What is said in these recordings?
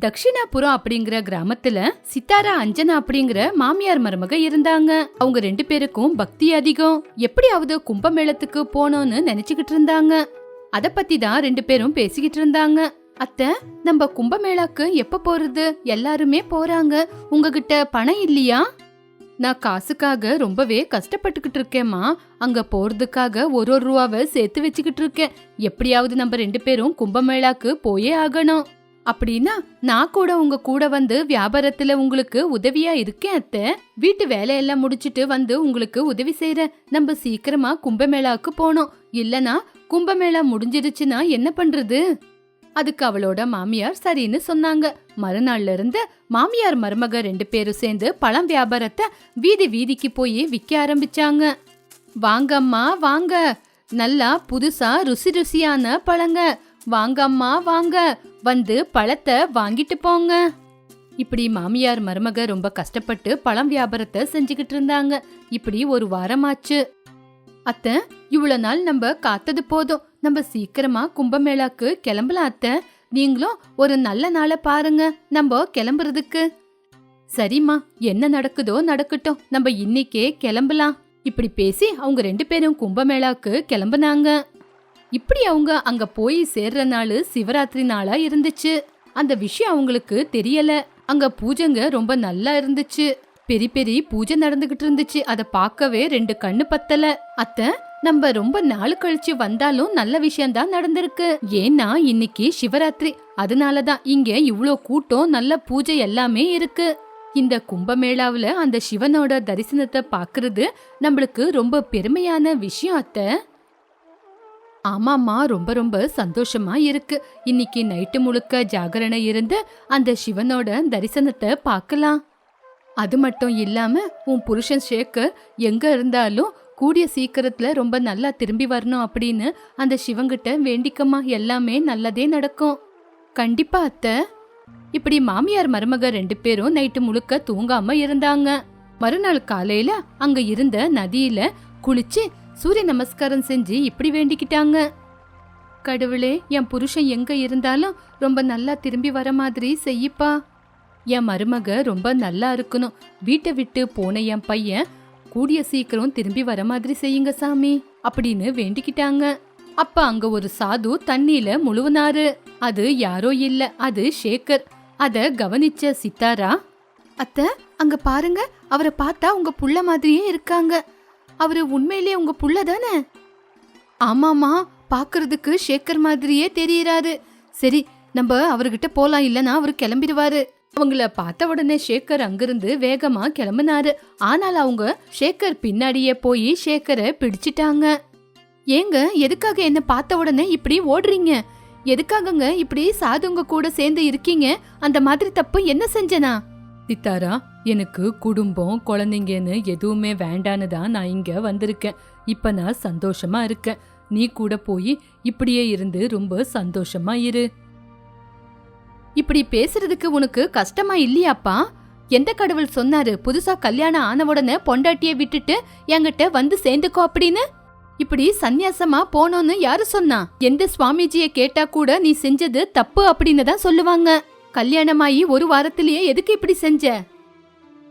தக்ஷிணாபுரம் அப்படிங்கிற கிராமத்துல சித்தாரா அஞ்சனா அப்படிங்கிற மாமியார் மருமக இருந்தாங்க. அவங்க ரெண்டு பேருக்கும் பக்தி அதிகம். எப்படியாவது கும்பமேளத்துக்கு போகணும்னு நினைச்சுக்கிட்டு இருந்தாங்க. அத பத்தி தான் ரெண்டு பேரும் பேசிக்கிட்டு இருந்தாங்க. அத்தை நம்ம கும்பமேளாக்கு எப்ப போறது? எல்லாருமே போறாங்க. உங்ககிட்ட பணம் இல்லையா? நான் காசுக்காக ரொம்பவே கஷ்டப்பட்டுக்கிட்டு இருக்கேம்மா. அங்க போறதுக்காக ஒரு ஒரு ரூபாவை சேர்த்து வச்சுக்கிட்டு இருக்கேன். எப்படியாவது நம்ம ரெண்டு பேரும் கும்பமேளாக்கு போயே ஆகணும். அப்படின்னா நான் கூட உங்க கூட வந்து வியாபாரத்துல உங்களுக்கு உதவியா இருக்கேன் அத்தை. வீட்டு வேலையெல்லாம் முடிச்சிட்டு வந்து உங்களுக்கு உதவி செய்யறேன் நம்ம சீக்கிரமா கும்பமேளாவுக்கு போனோம். இல்லனா கும்பமேளா முடிஞ்சிருச்சுன்னா என்ன பண்றது? அதுக்கு அவளோட மாமியார் சரின்னு சொன்னாங்க. மறுநாள்ல இருந்து மாமியார் மருமக ரெண்டு பேரும் சேர்ந்து பழம் வியாபாரத்தை வீதி வீதிக்கு போய் விற்க ஆரம்பிச்சாங்க. வாங்கம்மா வாங்க. நல்லா புதுசா ருசி ருசியான பழங்க. வாங்கம்மா வாங்க. வந்து பழத்தை வாங்கிட்டு போங்க. இப்படி மாமியார் மருமக ரொம்ப கஷ்டப்பட்டு பழம் வியாபாரத்தை செஞ்சுக்கிட்டு இருந்தாங்க. இப்படி ஒரு வாரமாச்சு. அத்தை இவ்வளவு நாள் நம்ம காத்தது போதும். நம்ம சீக்கிரமா கும்பமேளாக்கு கிளம்பலாம் அத்தை. நீங்களும் ஒரு நல்ல நாளை பாருங்க நம்ம கிளம்புறதுக்கு. சரிம்மா என்ன நடக்குதோ நடக்கட்டும். நம்ம இன்னைக்கே கிளம்பலாம். இப்படி பேசி அவங்க ரெண்டு பேரும் கும்பமேளாக்கு கிளம்புனாங்க. இப்படி அவங்க அங்க போய் சேர்ற நாள் சிவராத்திரி நாளா இருந்துச்சு. அந்த விஷயம் அவங்களுக்கு தெரியல. அங்க பூஜைங்க ரொம்ப நல்லா இருந்துச்சு. பெரிய பெரிய பூஜை நடந்துகிட்டு இருந்துச்சு. அத பார்க்கவே ரெண்டு கண்ணு பத்தல. அத்தை நம்ம ரொம்ப நாள் கழிச்சு வந்தாலும் நல்ல விஷயம்தான் நடந்திருக்கு. ஏன்னா இன்னைக்கு சிவராத்திரி. அதனாலதான் இங்க இவ்ளோ கூட்டம் நல்ல பூஜை எல்லாமே இருக்கு. இந்த கும்பமேளாவுல அந்த சிவனோட தரிசனத்தை பார்க்கறது நம்மளுக்கு ரொம்ப பெருமையான விஷயம் அத்தை. ஆமாம்மா ரொம்ப ரொம்ப சந்தோஷமா இருக்கு. இன்னைக்கு நைட்டு முழுக்க ஜாகரணை இருந்து அந்த சிவனோட தரிசனத்தை பார்க்கலாம். அது மட்டும் இல்லாம உன் புருஷன் சேகர் எங்க இருந்தாலும் கூடிய சீக்கிரத்துல ரொம்ப நல்லா திரும்பி வரணும் அப்படின்னு அந்த சிவங்கிட்ட வேண்டிக்கம்மா. எல்லாமே நல்லதே நடக்கும். கண்டிப்பா அத்தை. இப்படி மாமியார் மருமக ரெண்டு பேரும் நைட்டு முழுக்க தூங்காம இருந்தாங்க. மறுநாள் காலையில அங்க இருந்த நதியில குளிச்சு சூரிய நமஸ்காரம் செஞ்சு இப்படி வேண்டிக்கிட்டாங்க. கடவுளே என் புருஷன் எங்க இருந்தாலும் ரொம்ப நல்லா திரும்பி வர மாதிரி செய்யப்பா. என் மருமக ரொம்ப நல்லா இருக்கணும். வீட்டை விட்டு போன என் பையன் கூடிய சீக்கிரம் திரும்பி வர மாதிரி செய்யுங்க சாமி அப்படின்னு வேண்டிக்கிட்டாங்க. அப்ப அங்க ஒரு சாது தண்ணியில முழுவனாரு. அது யாரோ இல்ல அது ஷேகர் அத கவனிச்ச சித்தாரா அத்த அங்க பாருங்க அவரை பார்த்தா உங்க புள்ள மாதிரியே இருக்காங்க. அவரு உண்மையிலேயே உங்க புள்ள தானே? ஆமாமா பாக்குறதுக்கு ஷேகர் மாதிரியே தெரியறாரு. சரி நம்ம அவர்கிட்ட போலாம் இல்லனா அவர் கிளம்பிடுவாரு. அவங்கள பார்த்த உடனே ஷேகர் அங்கிருந்து வேகமா கிளம்பினாரு. ஆனால் அவங்க ஷேகர் பின்னாடியே போய் ஷேகரை பிடிச்சிட்டாங்க. ஏங்க எதுக்காக என்ன பார்த்த உடனே இப்படி ஓடுறீங்க? எதுக்காகங்க இப்படி சாதுங்க கூட சேர்ந்து இருக்கீங்க? அந்த மாதிரி தப்பு என்ன செஞ்சனா? சித்தாரா எனக்கு குடும்பம் குழந்தைங்கன்னு எதுவுமே வேண்டான்னு தான் நான் இங்கே வந்திருக்கேன். இப்போ நான் சந்தோஷமா இருக்கேன். நீ கூட போய் இப்படியே இருந்து ரொம்ப சந்தோஷமா இரு. இப்படி பேசுறதுக்கு உனக்கு கஷ்டமா இல்லையாப்பா? எந்த கடவுள் சொன்னாரு புதுசா கல்யாணம் ஆன உடனே பொண்டாட்டியை விட்டுட்டு என்கிட்ட வந்து சேர்ந்துக்கோ அப்படின்னு? இப்படி சந்நியாசமா போனோன்னு யாரு சொன்னா? எந்த சுவாமிஜிய கேட்டா கூட நீ செஞ்சது தப்பு அப்படின்னு தான் சொல்லுவாங்க. கல்யாணமாயி ஒரு வாரத்திலேயே எதுக்கு இப்படி செஞ்ச?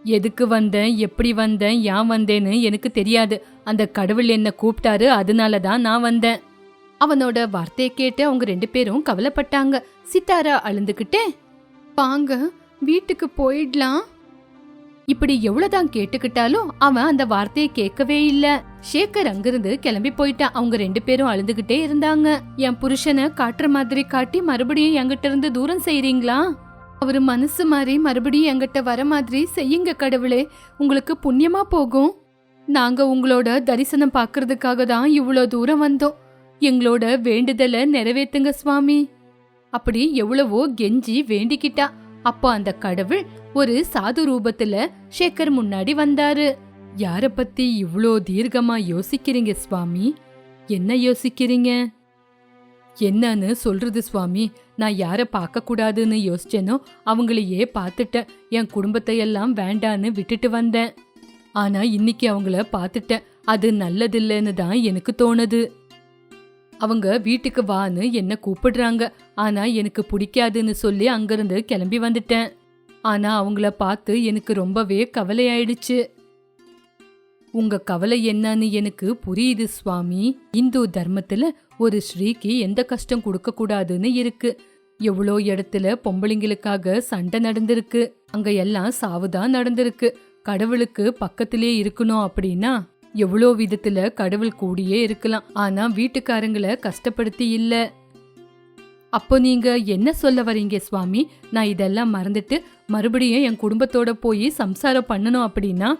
எதுக்கு வந்தேன் எப்படி வந்தேன் ஏன் வந்தேன்னு எனக்கு தெரியாது. அந்த கடவுள் என்ன கூப்பிட்டாரு அதனால தான் நான் வந்தேன். அவனோட வார்த்தையை கேட்டு அவங்க ரெண்டு பேரும் கவலைப்பட்டாங்க. சித்தாரா அழுந்துகிட்டே வாங்க வீட்டுக்கு போயிடலாம். இப்படி எவ்வளவுதான் கேட்டுக்கிட்டாலும் அவன் அந்த வார்த்தையை கேட்கவே இல்ல. சேகர் அங்கிருந்து கிளம்பி போயிட்டான் அவங்க ரெண்டு பேரும் அழுதுகிட்டே இருந்தாங்க. என் புருஷனை காட்டுற மாதிரி காட்டி மறுபடியும் என்கிட்ட இருந்து தூரம் செய்றீங்களா? அவர் மனசு மாதிரி மறுபடியும் என்கிட்ட வர மாதிரி செய்யுங்க கடவுளே. உங்களுக்கு புண்ணியமா போகும். நாங்க உங்களோட தரிசனம் பார்க்கறதுக்காக தான் இவ்வளோ தூரம் வந்தோம். எங்களோட வேண்டுதலை நிறைவேத்துங்க சுவாமி. அப்படி எவ்வளவோ கெஞ்சி வேண்டிக்கிட்டா. அப்போ அந்த கடவுள் ஒரு சாது ரூபத்துல சேகர் முன்னாடி வந்தாரு. யார பத்தி இவ்வளோ தீர்க்கமா யோசிக்கிறீங்க சுவாமி? என்ன யோசிக்கிறீங்க? என்னன்னு சொல்றது சுவாமி நான் யாரை பார்க்க கூடாதுன்னு யோசிச்சேனோ அவங்களையே பார்த்துட்டேன். என் குடும்பத்தையெல்லாம் வேண்டான்னு விட்டுட்டு வந்தேன். ஆனா இன்னைக்கு அவங்கள பார்த்துட்டேன். அது நல்லதில்லைன்னு தான் எனக்கு தோணுது. அவங்க வீட்டுக்கு வான்னு என்ன கூப்பிடுறாங்க. ஆனா எனக்கு பிடிக்காதுன்னு சொல்லி அங்கிருந்து கிளம்பி வந்துட்டேன். ஆனா அவங்கள பார்த்து எனக்கு ரொம்பவே கவலையாயிடுச்சு. உங்க கவலை என்னன்னு எனக்கு புரியுது சுவாமி. இந்து தர்மத்துல ஒரு ஸ்ரீக்கு எந்த கஷ்டம் கொடுக்க கூடாதுன்னு இருக்கு. எவ்வளோ இடத்துல பொம்பளைங்களுக்காக சண்டை நடந்திருக்கு. அங்க எல்லாம் சாவுதான் நடந்திருக்கு. கடவுளுக்கு பக்கத்திலே இருக்கணும் அப்படின்னா எவ்வளோ விதத்துல கடவுள் கூடியே இருக்கலாம். ஆனா வீட்டுக்காரங்களை கஷ்டப்படுத்தி இல்ல. அப்போ நீங்க என்ன சொல்ல வரீங்க சுவாமி? நான் இதெல்லாம் மறந்துட்டு மறுபடியும் என் குடும்பத்தோட போய் சம்சாரம் பண்ணணும் அப்படின்னா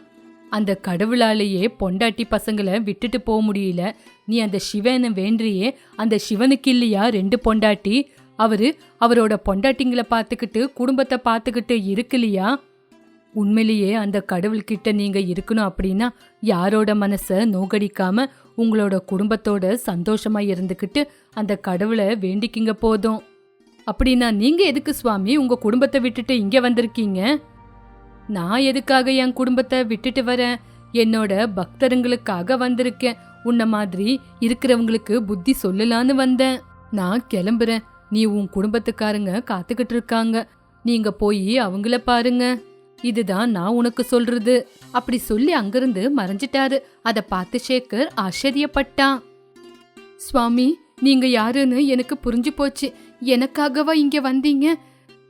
அந்த கடவுளாலேயே பொண்டாட்டி பசங்களை விட்டுட்டு போக முடியல. நீ அந்த சிவனை வேண்டியே அந்த சிவனுக்கு இல்லையா ரெண்டு பொண்டாட்டி? அவரு அவரோட பொண்டாட்டிங்களை பார்த்துக்கிட்டு குடும்பத்தை பார்த்துக்கிட்டு இருக்கலையா? உண்மையிலேயே அந்த கடவுள்கிட்ட நீங்க இருக்கணும் அப்படின்னா யாரோட மனசை நோகடிக்காம உங்களோட குடும்பத்தோட சந்தோஷமா இருந்துக்கிட்டு அந்த கடவுளை வேண்டிக்கிங்க போதும். அப்படின்னா நீங்க எதுக்கு சுவாமி உங்க குடும்பத்தை விட்டுட்டு இங்க வந்திருக்கீங்க? நான் எதுக்காக என் குடும்பத்தை விட்டுட்டு வரேன்? என்னோட பக்தருங்களுக்காக வந்திருக்கேன். உன்ன மாதிரி இருக்கிறவங்களுக்கு புத்தி சொல்லலான்னு வந்தேன். நான் கிளம்புறேன். நீ உன் குடும்பத்துக்காரங்க காத்துக்கிட்டு இருக்காங்க. நீங்க போய் அவங்கள பாருங்க. இதுதான் நான் உனக்கு சொல்றது. அப்படி சொல்லி அங்கிருந்து மறைஞ்சிட்டாரு. அதை பார்த்து சேகர் ஆச்சரியப்பட்டான். சுவாமி நீங்க யாருன்னு எனக்கு புரிஞ்சு போச்சு. எனக்காகவா இங்க வந்தீங்க?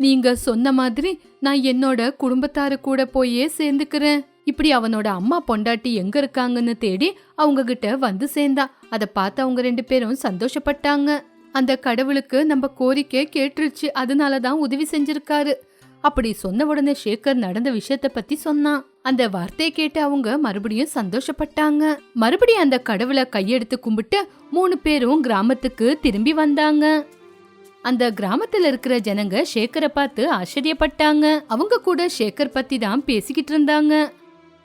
நீங்க சொன்ன மாதிரி நான் என்னோட குடும்பத்தாரு கூட போயே சேர்ந்துக்கிறேன். இப்படி அவனோட அம்மா பொண்டாட்டி எங்க இருக்காங்கன்னு தேடி அவங்க கிட்ட வந்து சேர்ந்தா. அத பார்த்து அவங்க ரெண்டு பேரும் சந்தோஷப்பட்டாங்க. அந்த கடவுளுக்கு நம்ம கோரிக்கை கேட்டுருச்சு. அதனால தான் உதவி செஞ்சிருக்காரு. அப்படி சொன்ன உடனே சேகர் நடந்த விஷயத்த பத்தி சொன்னான். அந்த வார்த்தையை கேட்டு அவங்க மறுபடியும் சந்தோஷப்பட்டாங்க. மறுபடியும் அந்த கடவுளை கையெடுத்து கும்பிட்டு மூணு பேரும் கிராமத்துக்கு திரும்பி வந்தாங்க. அந்த கிராமத்துல இருக்கிற ஜனங்க சேகரை பார்த்து ஆச்சரியப்பட்டாங்க. அவங்க கூட சேகர் பத்தி தான் பேசிக்கிட்டு இருந்தாங்க.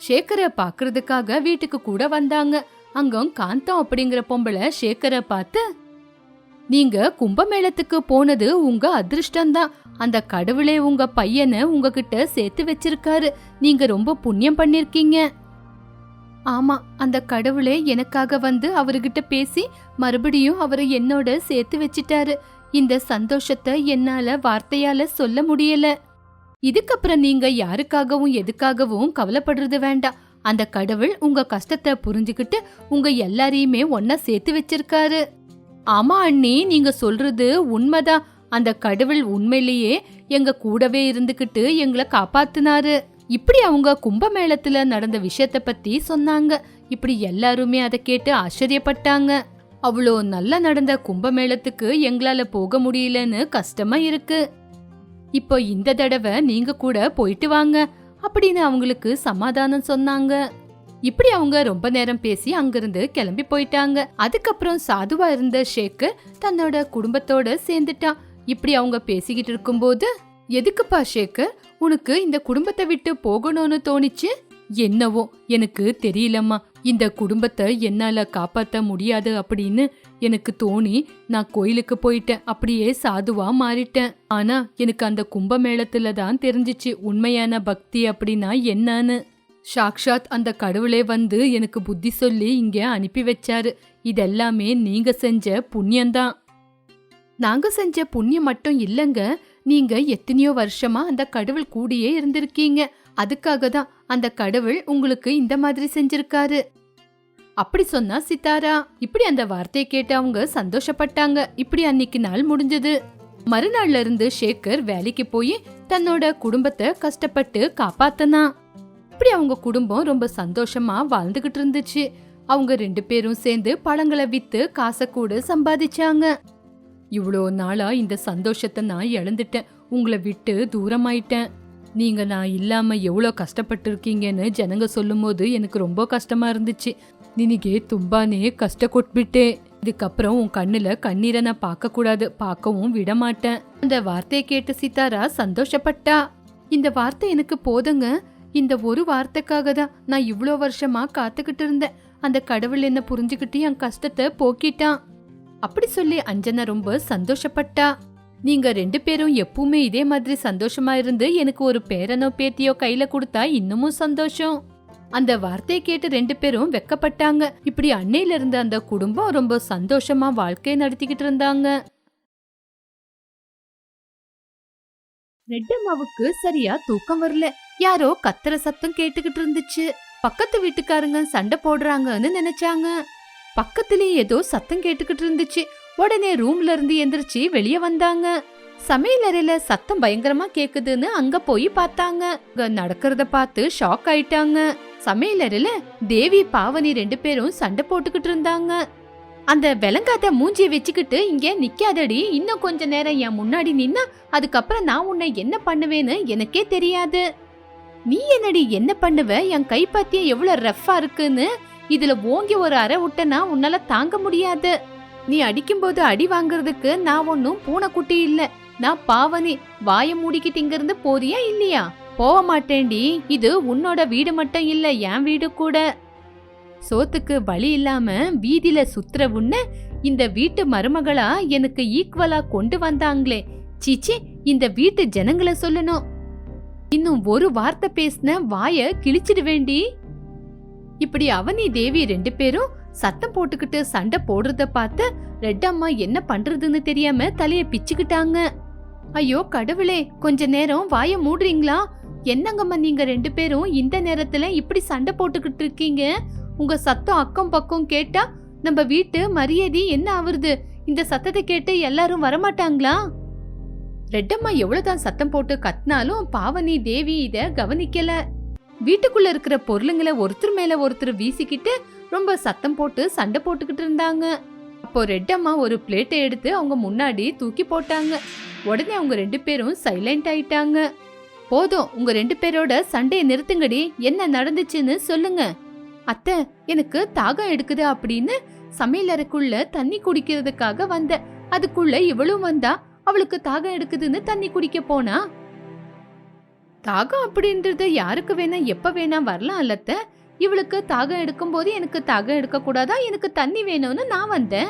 சேகரை பாக்குறதுக்காக வீட்டுக்கு கூட வந்தாங்க. அங்க காந்தம் அப்படிங்கிற பொம்பளை சேகரை பார்த்து நீங்க கும்பமேளத்துக்கு போனது உங்க அதிர்ஷ்டம்தான். அந்த கடவுளே உங்க பையனை உங்ககிட்ட சேர்த்து வச்சிருக்காரு. நீங்க ரொம்ப புண்ணியம் பண்ணிருக்கீங்க. ஆமா அந்த கடவுளே எனக்காக வந்து அவர்கிட்ட பேசி மறுபடியும் அவரை என்னோட சேர்த்து வச்சிட்டாரு. இந்த சந்தோஷத்தை என்னால வார்த்தையால சொல்ல முடியல. இதுக்கப்புறம் நீங்க யாருக்காகவும் எதுக்காகவும் கவலைப்படுறது வேண்டாம். அந்த கடவுள் உங்க கஷ்டத்தை புரிஞ்சுக்கிட்டு உங்க எல்லாரையுமே ஒன்னா சேர்த்து வச்சிருக்காரு. ஆமா அண்ணி நீங்க சொல்றது உண்மைதான். அந்த கடவுள் உண்மையிலேயே எங்க கூடவே இருந்துகிட்டு எங்களை காப்பாத்தினாரு. இப்படி அவங்க கும்பமேளத்துல நடந்த விஷயத்த பத்தி சொன்னாங்க. இப்படி எல்லாருமே அதை கேட்டு ஆச்சரியப்பட்டாங்க. அவ்வளோ நல்லா நடந்த கும்பமேளத்துக்கு எங்களால போக முடியலன்னு கஷ்டமா இருக்கு. இப்போ இந்த தடவை நீங்க கூட போயிட்டு வாங்க அப்படின்னு அவங்களுக்கு சமாதானம் சொன்னாங்க. இப்படி அவங்க ரொம்ப நேரம் பேசி அங்கிருந்து கிளம்பி போயிட்டாங்க. அதுக்கப்புறம் சாதுவா இருந்த ஷேக்கு தன்னோட குடும்பத்தோட சேர்ந்துட்டான். இப்படி அவங்க பேசிக்கிட்டு இருக்கும்போது எதுக்குப்பா ஷேக்கு? உனக்கு இந்த குடும்பத்தை விட்டு போகணும்னு தோணிச்சு? என்னவோ எனக்கு தெரியலம்மா. இந்த குடும்பத்தை என்னால் காப்பாற்ற முடியாது அப்படின்னு எனக்கு தோணி நான் கோயிலுக்கு போயிட்டேன். அப்படியே சாதுவா மாறிட்டேன். ஆனா எனக்கு அந்த கும்பமேளத்துல தான் தெரிஞ்சிச்சு உண்மையான பக்தி அப்படின்னா என்னன்னு. சாக்ஷாத் அந்த கடவுளே வந்து எனக்கு புத்தி சொல்லி இங்க அனுப்பி வச்சாரு. இதெல்லாமே நீங்க செஞ்ச புண்ணியம்தான் நாங்க செஞ்ச புண்ணியம் மட்டும் இல்லைங்க. நீங்க எத்தனையோ வருஷமா அந்த கடவுள் கூடியே இருந்திருக்கீங்க. அதுக்காக தான் அந்த கடவுள் உங்களுக்கு இந்த மாதிரி செஞ்சிருக்காரு. அப்படி சொன்னா சித்தாரா? இப்படி அந்த வார்த்தையை கேட்டு அவங்க சந்தோஷப்பட்டாங்க. இப்படி அன்னைக்கு நாள் முடிஞ்சது. மறுநாள்ல இருந்து ஷேகர் வேலைக்கு போய் தன்னோட குடும்பத்தை கஷ்டப்பட்டு காப்பாத்தனா. இப்படி அவங்க குடும்பம் ரொம்ப சந்தோஷமா வாழ்ந்துகிட்டு இருந்துச்சு. அவங்க ரெண்டு பேரும் சேர்ந்து பழங்களை வித்து காசை கூட சம்பாதிச்சாங்க. இவ்வளோ நாளா இந்த சந்தோஷத்தை நான் இழந்துட்டேன். உங்களை விட்டு தூரமாயிட்டேன். நீங்கள் நான் இல்லாமல் எவ்வளோ கஷ்டப்பட்டிருக்கீங்கன்னு ஜனங்க சொல்லும்போது எனக்கு ரொம்ப கஷ்டமாக இருந்துச்சு. நினிகே தும்பானே கஷ்ட இதுக்கப்புறம் உன் கண்ணில் கண்ணீரை நான் பார்க்கக்கூடாது. பார்க்கவும் விட மாட்டேன் அந்த வார்த்தையை கேட்டு சித்தாரா சந்தோஷப்பட்டா. இந்த வார்த்தை எனக்கு போதுங்க. இந்த ஒரு வார்த்தைக்காக தான் நான் இவ்வளோ வருஷமாக காத்துக்கிட்டு இருந்தேன். அந்த கடவுள் என்ன புரிஞ்சுக்கிட்டு என் கஷ்டத்தை போக்கிட்டான். அப்படி சொல்லி அஞ்சனா ரொம்ப சந்தோஷப்பட்டா. நீங்க ரெண்டு பேரும் எப்பவுமே இதே மாதிரி சந்தோஷமா இருந்து எனக்கு ஒரு பேரனோ பேத்தியோ கையில கொடுத்தா இன்னமும் சந்தோஷம். அந்த வார்த்தையை கேட்டு ரெண்டு பேரும் வெக்கப்பட்டாங்க. இப்படி அன்னையில இருந்த அந்த குடும்பம் ரொம்ப சந்தோஷமா வாழ்க்கையை நடத்திக்கிட்டு இருந்தாங்க. ரெட்டம்மாவுக்கு சரியா தூக்கம் வரல. யாரோ கத்துற சத்தம் கேட்டுக்கிட்டு இருந்துச்சு. பக்கத்து வீட்டுக்காரங்க சண்டை போடுறாங்கன்னு நினைச்சாங்க. பக்கத்துலயே ஏதோ சத்தம் கேட்டுக்கிட்டு இருந்துச்சு. உடனே ரூம்ல இருந்து எந்திரிச்சு வெளியே வந்தாங்க. சமையல் அறையில சத்தம் பயங்கரமா கேக்குதுன்னு அங்க போய் பார்த்தாங்க. நடக்கிறத பார்த்து ஷாக் ஆயிட்டாங்க. சமையல் அறையில தேவி பாவனி ரெண்டு பேரும் சண்டை போட்டுக்கிட்டு இருந்தாங்க. அந்த விளங்காத மூஞ்சிய வச்சுக்கிட்டு இங்க நிக்காதடி. இன்னும் கொஞ்ச நேரம் என் முன்னாடி நின்னா அதுக்கப்புறம் நான் உன்னை என்ன பண்ணுவேன்னு எனக்கே தெரியாது. நீ என்னடி என்ன பண்ணுவ? என் கைப்பத்தியம் எவ்வளவு ரஃப்பா இருக்குன்னு. இதுல ஓங்கி ஒரு அரை விட்டனா உன்னால தாங்க முடியாது. நீ அடிக்கும்போது அடி வாங்குறதுக்கு நான் ஒன்னும் பூனைக்குட்டி இல்ல. நான் பாவனி வாய மூடிக்கிட்டு இங்க இருந்து போறியா இல்லையா? போக மாட்டேன்டி. இது உன்னோட வீடு மட்டும் இல்ல என் வீடு கூட. சோத்துக்கு வழி இல்லாம வீதியில சுத்துற உன்ன இந்த வீட்டு மருமகளா எனக்கு ஈக்குவலா கொண்டு வந்தாங்களே. சீச்சி இந்த வீட்டு ஜனங்களை சொல்லணும். இன்னும் ஒரு வார்த்தை பேசின வாய கிழிச்சிடு வேண்டி இப்படி அவனி தேவி ரெண்டு பேரும் சத்தம் போட்டுக்கிட்டு சண்டை போடுறத பார்த்து ரெட்டம்மா என்ன பண்றதுன்னு தெரியாம தலைய பிச்சுக்கிட்டாங்க. ஐயோ கடவுளே கொஞ்ச நேரம் வாய மூடுறீங்களா? என்னங்கம்மா நீங்க ரெண்டு பேரும் இந்த நேரத்துல இப்படி சண்டை போட்டுக்கிட்டு இருக்கீங்க? உங்க சத்தம் அக்கம் பக்கம் கேட்டா நம்ம வீட்டு மரியாதை என்ன ஆவுறது? இந்த சத்தத்தை கேட்டு எல்லாரும் வரமாட்டாங்களா? ரெட்டம்மா எவ்வளவுதான் சத்தம் போட்டு கத்தினாலும் பாவனி தேவி இத கவனிக்கல. வீட்டுக்குள்ள இருக்கிற பொருளுங்களை ஒருத்தர் மேல ஒருத்தர் வீசிக்கிட்டு ரொம்ப சத்தம் போட்டு சண்டை போட்டுக்கிட்டு இருந்தாங்க. அப்போ ரெட்டம்மா ஒரு பிளேட்டை எடுத்து அவங்க முன்னாடி தூக்கி போட்டாங்க. உடனே அவங்க ரெண்டு பேரும் சைலண்ட் ஆயிட்டாங்க. போதும் உங்க ரெண்டு பேரோட சண்டையை நிறுத்துங்கடி. என்ன நடந்துச்சுன்னு சொல்லுங்க. அத்தை எனக்கு தாகம் எடுக்குது அப்படின்னு சமையலறைக்குள்ள தண்ணி குடிக்கிறதுக்காக வந்த. அதுக்குள்ள இவளும் வந்தா அவளுக்கு தாகம் எடுக்குதுன்னு தண்ணி குடிக்க போனா? தாகம் அப்படின்றது யாருக்கு வேணா எப்ப வேணா வரலாம் அல்லத்த இவளுக்கு தாகம் எடுக்கும்போது எனக்கு தாகம் எடுக்கக்கூடாதா? எனக்கு தண்ணி வேணும்னு நான் வந்தேன்.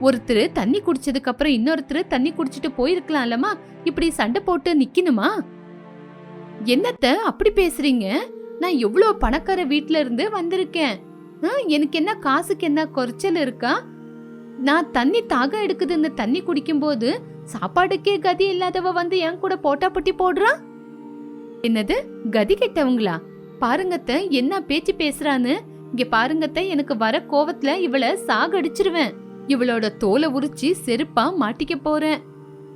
ஒருத்தர் தண்ணி குடிச்சதுக்கு அப்புறம் இன்னொருத்தர் தண்ணி குடிச்சிட்டு போயிருக்கலாம்லமா இப்படி சண்டை போட்டு நிக்கணுமா? என்னத்த அப்படி பேசுறீங்க? நான் எவ்வளோ பணக்கார வீட்ல இருந்து வந்திருக்கேன். ஆ, எனக்கு என்ன காசுக்கு என்ன குறைச்சல் இருக்கா? நான் தண்ணி தாகம் எடுக்குதுன்னு தண்ணி குடிக்கும்போது சாப்பாடுக்கே கதி இல்லாதவ வந்து என் கூட போட்டா போட்டி போடுறா? என்னது? கதி கெட்டவங்களா? பாருங்கத்த என்ன பேச்சு பேசுறான்னு? இங்க பாருங்கத்த எனக்கு வர கோவத்துல இவள சாகடிச்சிருவேன். இவளோட தோலை உரிச்சு செருப்பா மாட்டிக்க போறேன்.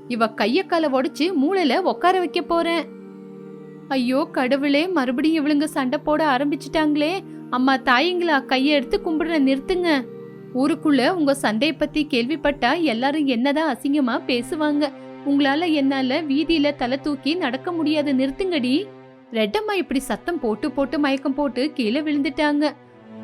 இவ கைய கால உடைச்சு மூளையில உட்கார வைக்க போறேன். ஐயோ கடவுளே மறுபடியும் இவளுங்க சண்டை போட ஆரம்பிச்சிட்டாங்களே. அம்மா தாயிங்களா கைய எடுத்து கும்பிடுற நிறுத்துங்க. ஊருக்குள்ள உங்க சண்டையை பத்தி கேள்விப்பட்டா எல்லாரும் என்னதான் அசிங்கமா பேசுவாங்க. உங்களால என்னால வீதியில தலை தூக்கி நடக்க முடியாது. நிறுத்துங்கடி. ரெட்டம்மா இப்படி சத்தம் போட்டு போட்டு மயக்கம் போட்டு கீழே விழுந்துட்டாங்க.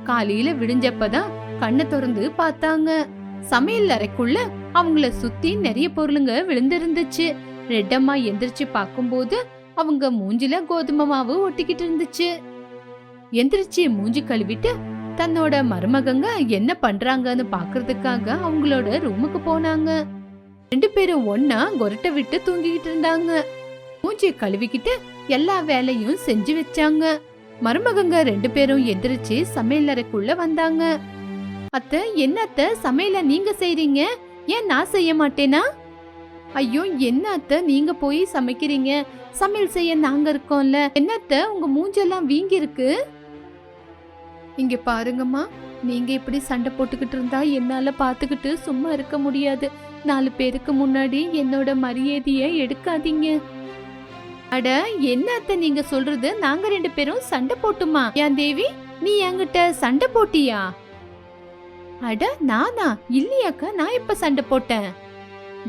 காலையில விடிஞ்சப்பதான் கண்ணை திறந்து பார்த்தாங்க. சமையல் அறைக்குள்ள அவங்கள சுத்தி நிறைய பொருளுங்க விழுந்திருந்துச்சு. ரெட்டம்மா எந்திரிச்சு பார்க்கும்போது அவங்க மூஞ்சில கோதுமை மாவு ஒட்டிக்கிட்டு இருந்துச்சு. எந்திரிச்சு மூஞ்சி கழுவிட்டு தன்னோட மருமகங்க என்ன பண்றாங்கன்னு பாக்குறதுக்காக அவங்களோட ரூமுக்கு போனாங்க. ரெண்டு பேரும் ஒன்னா கொரட்டை விட்டு தூங்கிக்கிட்டு இருந்தாங்க. மூஞ்சியை கழுவிக்கிட்டு எல்லா வேலையும் செஞ்சு வச்சாங்க. மருமகங்க ரெண்டு பேரும் எந்திரிச்சு சமையலறைக்குள்ள வந்தாங்க. அத்த என்னத்த சமையல நீங்க செய்றீங்க? ஏன் நான் செய்ய மாட்டேனா? ஐயோ என்ன அத்த? நீங்க போய் சமைக்கிறீங்க. சமையல் செய்ய நாங்க இருக்கோம்ல. என்னத்த உங்க மூஞ்செல்லாம் வீங்கி இருக்கு இங்க பாருங்கம்மா. நீங்க இப்படி சண்டை போட்டுக்கிட்டு இருந்தா என்னால பாத்துக்கிட்டு சும்மா இருக்க முடியாது. நாலு பேருக்கு முன்னாடி என்னோட மரியாதையை எடுக்காதீங்க. அட என்ன அத்தை நீங்க சொல்றது? நாங்க ரெண்டு பேரும் சண்டை போட்டுமா? ஏன் தேவி நீ என்கிட்ட சண்டை போட்டியா? அட நானா? இல்லையாக்கா நான் இப்ப சண்டை போட்டேன்?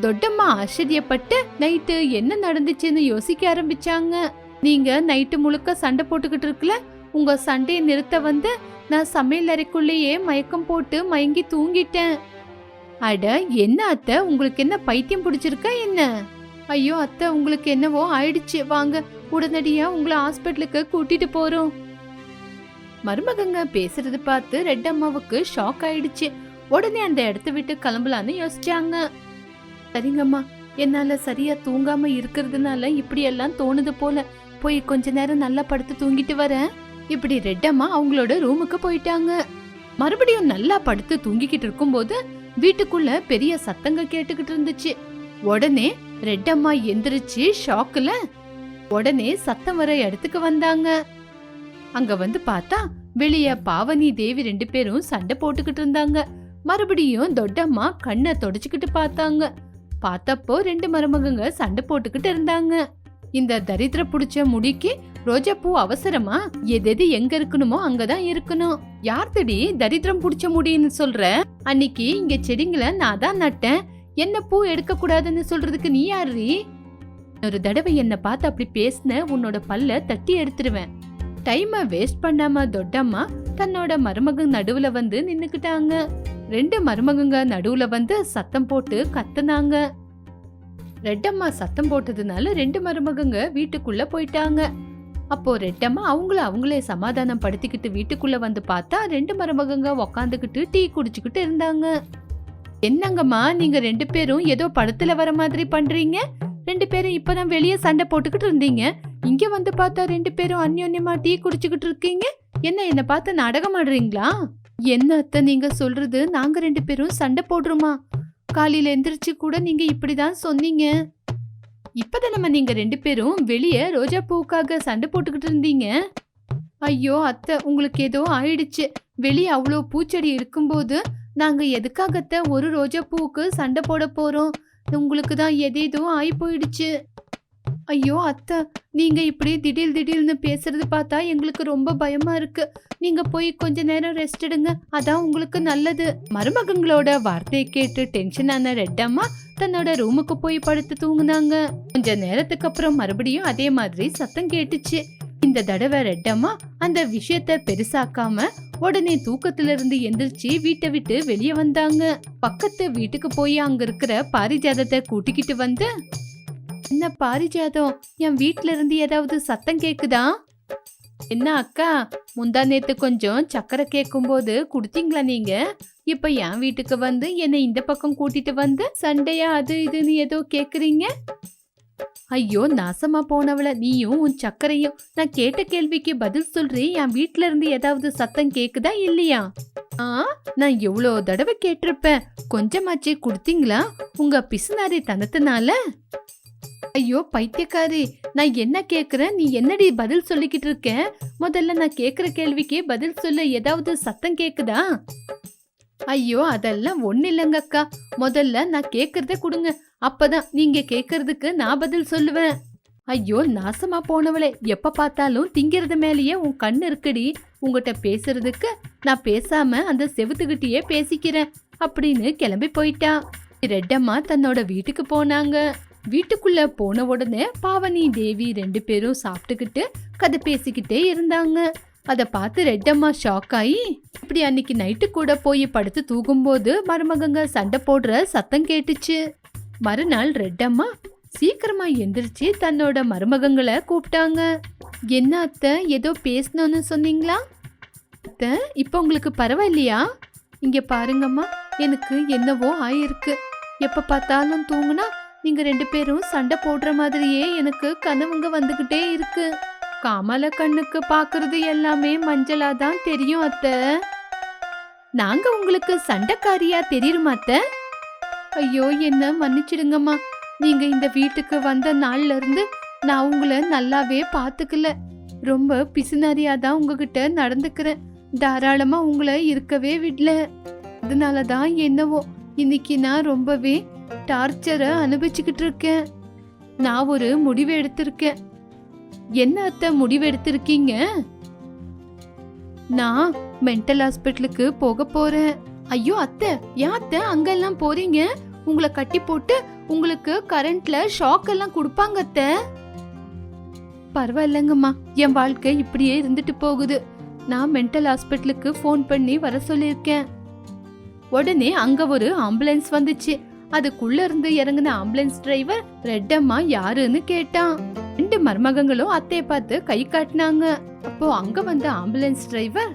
தொட்டம்மா ஆச்சரியப்பட்டு நைட்டு என்ன நடந்துச்சுன்னு யோசிக்க ஆரம்பிச்சாங்க. நீங்க நைட்டு முழுக்க சண்டை போட்டுக்கிட்டு இருக்கல? உங்க சண்டையை நிறுத்த வந்து நான் சமையல் அறைக்குள்ளேயே மயக்கம் போட்டு மயங்கி தூங்கிட்டேன். அட என்ன அத்தை? உங்களுக்கு என்ன பைத்தியம் பிடிச்சிருக்கா என்ன? ஐயோ அத்தை உங்களுக்கு என்னவோ ஆயிடுச்சு. வாங்க உடனடியா உங்களை ஹாஸ்பிட்டலுக்கு கூட்டிட்டு போறோம். மருமகங்க பேசுறது பார்த்து ரெட் அம்மாவுக்கு ஷாக் ஆயிடுச்சு. உடனே அந்த இடத்த விட்டு கிளம்பலான்னு யோசிச்சாங்க. சரிங்கம்மா என்னால சரியா தூங்காம இருக்கிறதுனால இப்படி எல்லாம் தோணுது போல. போய் கொஞ்ச நேரம் நல்லா படுத்து தூங்கிட்டு வரேன். இப்படி ரெட்டம்மா அவங்களோட ரூமுக்கு போயிட்டாங்க. மறுபடியும் நல்லா படுத்து தூங்கிக்கிட்டு இருக்கும்போது வீட்டுக்குள்ள பெரிய சத்தங்க கேட்டுக்கிட்டு இருந்துச்சு. உடனே ரெட்டம்மா எந்திரிச்சு ஷாக்குல உடனே சத்தம் வர இடத்துக்கு வந்தாங்க. அங்க வந்து பார்த்தா வெளிய பாவனி தேவி ரெண்டு பேரும் சண்டை போட்டுக்கிட்டு இருந்தாங்க. மறுபடியும் தொட்டம்மா கண்ணை தொடச்சுக்கிட்டு பார்த்தாங்க. பார்த்தப்போ ரெண்டு மருமகங்க சண்டை போட்டுக்கிட்டு இருந்தாங்க. இந்த தரித்திர புடிச்ச முடிக்கு ரோஜாப்பூ அவசரமா எதெது எங்க இருக்கணுமோ அங்கதான் இருக்கணும். யார் தடி தரித்திரம் புடிச்ச முடின்னு சொல்ற? அன்னைக்கு இங்க செடிங்களை நான் தான் நட்டேன். என்ன பூ எடுக்க கூடாதுன்னு சொல்றதுக்கு நீ யாரு? ஒரு தடவை என்ன பார்த்து அப்படி பேசின உன்னோட பல்ல தட்டி எடுத்துருவேன். டைமை வேஸ்ட் பண்ணாம தொட்டம்மா தன்னோட மருமகன் நடுவுல வந்து நின்னுக்கிட்டாங்க. ரெண்டு மருமகங்க நடுவுல வந்து சத்தம் போட்டு கத்துனாங்க. ரெட்டம்மா சத்தம் போட்டதுனால ரெண்டு மருமகங்க வீட்டுக்குள்ள போயிட்டாங்க. அப்போ ரெட்டம்மா அவங்கள அவங்களே சமாதானம் படுத்திக்கிட்டு வீட்டுக்குள்ள வந்து பார்த்தா ரெண்டு மருமகங்க உக்காந்துக்கிட்டு டீ குடிச்சுக்கிட்டு இருந்தாங்க. என்னங்கம்மா நீங்க ரெண்டு பேரும் ஏதோ படத்துல வர மாதிரி பண்றீங்க? ரெண்டு பேரும் இப்பதான் வெளியே சண்டை போட்டுக்கிட்டு இருந்தீங்க. இங்க வந்து பார்த்தா ரெண்டு பேரும் அந்யோன்யமா டீ குடிச்சுக்கிட்டு இருக்கீங்க. என்ன என்ன பார்த்து நாடகம் ஆடுறீங்களா? என்ன அத்தை நீங்க சொல்றது? நாங்க ரெண்டு பேரும் சண்டை போடுறோமா? காலையில எந்திரிச்சு கூட நீங்க இப்படிதான் சொன்னீங்க. இப்பதான் நம்ம நீங்க ரெண்டு பேரும் வெளியே ரோஜா பூவுக்காக சண்டை போட்டுக்கிட்டு இருந்தீங்க. ஐயோ அத்தை உங்களுக்கு ஏதோ ஆயிடுச்சு. வெளியே அவ்வளோ பூச்செடி இருக்கும்போது நாங்க எதுக்காகத்த ஒரு ரோஜா பூவுக்கு சண்டை போட போறோம்? உங்களுக்கு தான் எதேதோ ஆகி போயிடுச்சு. ஐயோ அத்தை நீங்க இப்படி திடீர் திடீர்னு பேசுறது பார்த்தா எங்களுக்கு ரொம்ப பயமா இருக்கு. நீங்க போய் கொஞ்ச நேரம் ரெஸ்ட் எடுங்க. அதான் உங்களுக்கு நல்லது. மருமகங்களோட வார்த்தையை கேட்டு டென்ஷன் ஆன ரெட்டம்மா தன்னோட ரூமுக்கு போய் படுத்து தூங்குனாங்க. கொஞ்ச நேரத்துக்கு அப்புறம் மறுபடியும் அதே மாதிரி சத்தம் கேட்டுச்சு. இந்த தடவை ரெட்டம்மா அந்த விஷயத்த பெருசாக்காம உடனே தூக்கத்திலிருந்து எந்திரிச்சு வீட்டை விட்டு வெளியே வந்தாங்க. பக்கத்து வீட்டுக்கு போய் அங்க இருக்கிற பாரிஜாதத்தை கூட்டிக்கிட்டு வந்து என்ன பாரிஜாதம்? என் வீட்ல இருந்து ஏதாவது சத்தம் கேக்குதா? என்ன அக்கா முந்தா நேத்து கொஞ்சம் சக்கரை கேட்கும்போது குடுத்தீங்களா நீங்க? இப்ப என் வீட்டுக்கு வந்து என்னை இந்த பக்கம் கூட்டிட்டு வந்து சண்டையா அது இதுன்னு ஏதோ கேக்குறீங்க? ஐயோ நாசமா போனவள நீயும் உன் சக்கரையும் நான் கேட்ட கேள்விக்கு பதில் சொல்றே என் வீட்ல இருந்து ஏதாவது சத்தம் கேக்குதா இல்லையா? ஆ நான் எவ்வளோ தடவை கேட்டிருப்பேன். கொஞ்சமாச்சு கொடுத்தீங்களா? உங்க பிசுனாரி தனத்தினால? ஐயோ பைத்தியக்காரி நான் என்ன கேக்குறேன்? நீ என்னடி பதில் சொல்லிக்கிட்டு இருக்க? முதல்ல நான் கேக்குற கேள்விக்கு பதில் சொல்ல ஏதாவது சத்தம் கேக்குதா? ஐயோ அதெல்லாம் ஒண்ணு இல்லைங்க அக்கா முதல்ல நான் கேட்குறதே கொடுங்க. அப்பதான் நீங்க கேக்குறதுக்கு நான் பதில் சொல்லுவேன். ஐயோ நாசமா போனவளே. எப்ப பார்த்தாலும் திங்கிறது மேலேயே உன் கண்ணு இருக்குடி. உங்ககிட்ட பேசுறதுக்கு நான் பேசாம அந்த செவுத்துக்கிட்டயே பேசிக்கிறேன் அப்படின்னு கிளம்பி போயிட்டா. ரெட்டம்மா தன்னோட வீட்டுக்கு போனாங்க. வீட்டுக்குள்ள போன உடனே பாவனி தேவி ரெண்டு பேரும் சாப்பிட்டுக்கிட்டு கதை பேசிக்கிட்டே இருந்தாங்க. அதை பார்த்து ரெட்டம்மா ஷாக் ஆகி இப்படி அன்னைக்கு நைட்டு கூட போய் படுத்து தூங்கும்போது மருமகங்க சண்டை போடுற சத்தம் கேட்டுச்சு. மறுநாள் ரெட்டம்மா சீக்கிரமா எந்திரிச்சு தன்னோட மருமகங்களை கூப்பிட்டாங்க. என்ன அத்தை ஏதோ பேசணும்னு சொன்னீங்களா? அத்தை இப்போ உங்களுக்கு பரவாயில்லையா? இங்க பாருங்கம்மா எனக்கு என்னவோ ஆயிருக்கு. எப்ப பார்த்தாலும் தூங்குனா நீங்க ரெண்டு பேரும் சண்டை போடுற மாதிரியே எனக்கு கனவுங்க வந்துகிட்டே இருக்கு. கமல கண்ணுக்கு பாக்குறது எல்லாமே மஞ்சளா தான் தெரியும் அத்தை. நாங்க உங்களுக்கு சண்டைக்காரியா தெரியுமா அத்தை? ஐயோ என்ன மன்னிச்சிடுங்கம்மா. நீங்க இந்த வீட்டுக்கு வந்த நாள்ல இருந்து நான் உங்களை நல்லாவே பாத்துக்கல. ரொம்ப பிசுனாரியா தான் உங்ககிட்ட நடந்துக்கிறேன். தாராளமா உங்களை இருக்கவே விடல. அதனால தான் என்னவோ இன்னைக்கு நான் ரொம்பவே டார்ச்சரை அனுபவிச்சுக்கிட்டு இருக்கேன். நான் ஒரு முடிவு எடுத்திருக்கேன். என்ன அத்தை முடிவெடுத்திருக்கீங்க? நான் மென்டல் ஹாஸ்பிட்டலுக்கு போக போறேன். ஐயோ அத்தை ஏன் அத்தை அங்கெல்லாம் போறீங்க? உங்களை கட்டி போட்டு உங்களுக்கு கரண்ட்ல ஷாக் எல்லாம் கொடுப்பாங்க அத்தை. பரவாயில்லங்கம்மா என் வாழ்க்கை இப்படியே இருந்துட்டு போகுது. நான் மென்டல் ஹாஸ்பிட்டலுக்கு ஃபோன் பண்ணி வர சொல்லியிருக்கேன். உடனே அங்க ஒரு ஆம்புலன்ஸ் வந்துச்சு. அதுக்குள்ள இருந்து இறங்குன ஆம்புலன்ஸ் டிரைவர் ரெட்டம்மா யாருன்னு கேட்டான். ரெண்டு மருமகங்களும் அத்தையை பார்த்து கை காட்டினாங்க. அப்போ அங்க வந்த ஆம்புலன்ஸ் டிரைவர்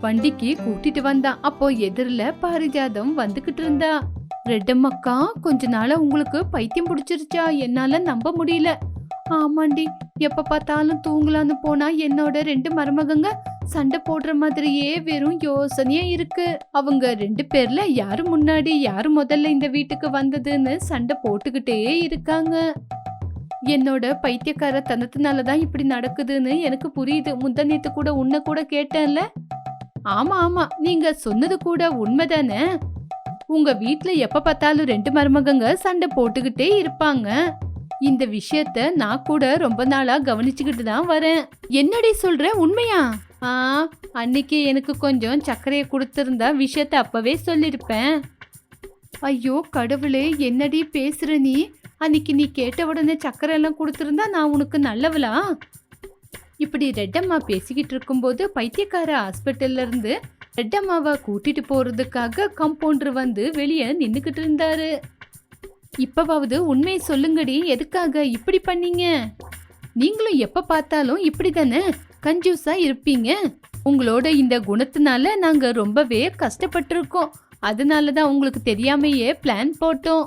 வண்டிக்கு கூட்டிட்டு வந்தான். அப்போ எதிரில பாரிஜாதம் வந்துகிட்டு இருந்தா. ரெட்டம்மக்கா கொஞ்ச நாள உங்களுக்கு பைத்தியம் பிடிச்சிருச்சா? என்னால நம்ப முடியல. ஆமாண்டி எப்ப பார்த்தாலும் தூங்கலான்னு போனா என்னோட ரெண்டு மருமகங்க சண்டை போடுற மாதிரியே வெறும் யோசனையா இருக்கு. அவங்க ரெண்டு பேர்ல யாரு முன்னாடி யாரு முதல்ல இந்த வீட்டுக்கு வந்ததுன்னு சண்டை போட்டுக்கிட்டே இருக்காங்க. என்னோட பைத்தியக்கார தனத்தினால தான் இப்படி நடக்குதுன்னு எனக்கு புரியுது. முந்தநேத்து கூட உன்னை கூட கேட்டேன்ல. ஆமா ஆமா. நீங்க சொன்னது கூட உண்மைதானே? உங்க வீட்ல எப்ப பார்த்தாலும் ரெண்டு மருமகங்க சண்டை போட்டுக்கிட்டே இருப்பாங்க. இந்த விஷயத்த நான் கூட ரொம்ப நாளா கவனிச்சுக்கிட்டு தான் வரேன். என்னடி சொல்ற? உண்மையா? ஆ அன்னைக்கு எனக்கு கொஞ்சம் சர்க்கரையை கொடுத்துருந்தா விஷயத்த அப்பவே சொல்லிருப்பேன். ஐயோ கடவுளே என்னடி பேசுற நீ? அன்னைக்கு நீ கேட்ட உடனே சக்கரை எல்லாம் கொடுத்துருந்தா நான் உனக்கு நல்லவளா? இப்படி ரெட்டம்மா பேசிக்கிட்டு இருக்கும்போது பைத்தியக்கார ஹாஸ்பிட்டல்ல இருந்து ரெட்டம்மாவை கூட்டிட்டு போறதுக்காக கம்பவுண்டர் வந்து வெளியே நின்றுக்கிட்டு இருந்தாரு. இப்பவாவது உண்மையை சொல்லுங்கடி எதுக்காக இப்படி பண்ணீங்க? நீங்களும் எப்ப பார்த்தாலும் இப்படி தானே கஞ்சூஸா இருப்பீங்க. உங்களோட இந்த குணத்தினால நாங்க ரொம்பவே கஷ்டப்பட்டிருக்கோம். அதனால தான் உங்களுக்கு தெரியாமையே பிளான் போட்டோம்.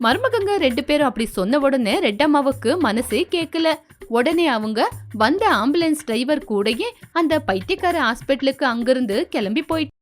மருமகங்க ரெண்டு பேரும் அப்படி சொன்ன உடனே ரெட்டம்மாவுக்கு மனசே கேட்கல. உடனே அவங்க வந்த ஆம்புலன்ஸ் டிரைவர் கூடயே அந்த பைத்தியக்கார ஹாஸ்பிட்டலுக்கு அங்கிருந்து கிளம்பி போயிட்டு